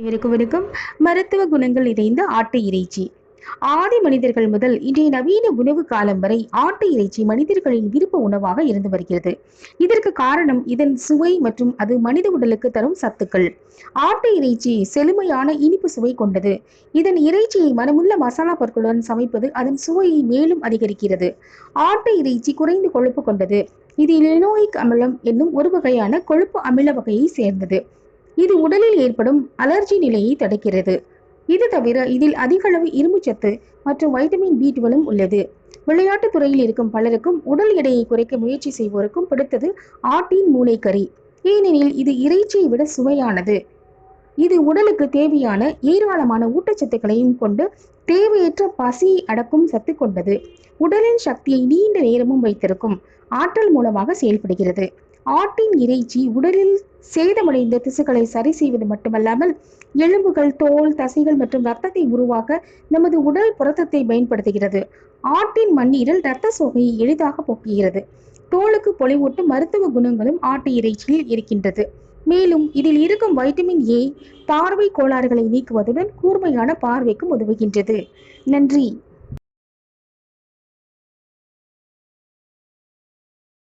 இவருக்கு வணக்கம். மருத்துவ குணங்கள் நிறைந்த ஆட்டு இறைச்சி. ஆதி மனிதர்கள் முதல் இன்றைய நவீன உணவு காலம் வரை ஆட்டு இறைச்சி மனிதர்களின் விருப்ப உணவாக இருந்து வருகிறது. இதற்கு காரணம் இதன் சுவை மற்றும் அது மனித உடலுக்கு தரும் சத்துக்கள். ஆட்டு இறைச்சி செழுமையான இனிப்பு சுவை கொண்டது. இதன் இறைச்சியை மனமுள்ள மசாலா பொருட்களுடன் சமைப்பது அதன் சுவையை மேலும் அதிகரிக்கிறது. ஆட்டு இறைச்சி குறைந்த கொழுப்பு கொண்டது. இது லினோயிக் அமிலம் என்னும் ஒரு வகையான கொழுப்பு அமில வகையை சேர்ந்தது. இது உடலில் ஏற்படும் அலர்ஜி நிலையை தடுக்கிறது. இது தவிர இதில் அதிகளவு இரும்புச்சத்து மற்றும் வைட்டமின் பி டுவெலும் உள்ளது. விளையாட்டுத் துறையில் இருக்கும் பலருக்கும் உடல் எடையை குறைக்க முயற்சி செய்வோருக்கும் பிடித்தது ஆட்டின் மூளைக்கறி. ஏனெனில் இது இறைச்சியை விட சுவையானது. இது உடலுக்கு தேவையான ஏராளமான ஊட்டச்சத்துக்களையும் கொண்டு தேவையற்ற பசியை அடக்கும் சத்து கொண்டது. உடலின் சக்தியை நீண்ட நேரமும் வைத்திருக்கும் ஆற்றல் மூலமாக செயல்படுகிறது. ஆட்டின் இறைச்சி உடலில் சேதமடைந்த திசுக்களை சரி செய்வது மட்டுமல்லாமல் எலும்புகள் தோல் தசைகள் மற்றும் ரத்தத்தை உருவாக்க நமது உடல் புரத்தத்தை பயன்படுத்துகிறது. ஆட்டின் மண்ணீரல் இரத்த சோகையை எளிதாக போக்குகிறது. தோலுக்கு பொலிவூட்டும் மருத்துவ குணங்களும் ஆட்டு இறைச்சியில் இருக்கின்றது. மேலும் இதில் இருக்கும் வைட்டமின் ஏ பார்வை கோளாறுகளை நீக்குவதுடன் கூர்மையான பார்வைக்கும் உதவுகின்றது. நன்றி.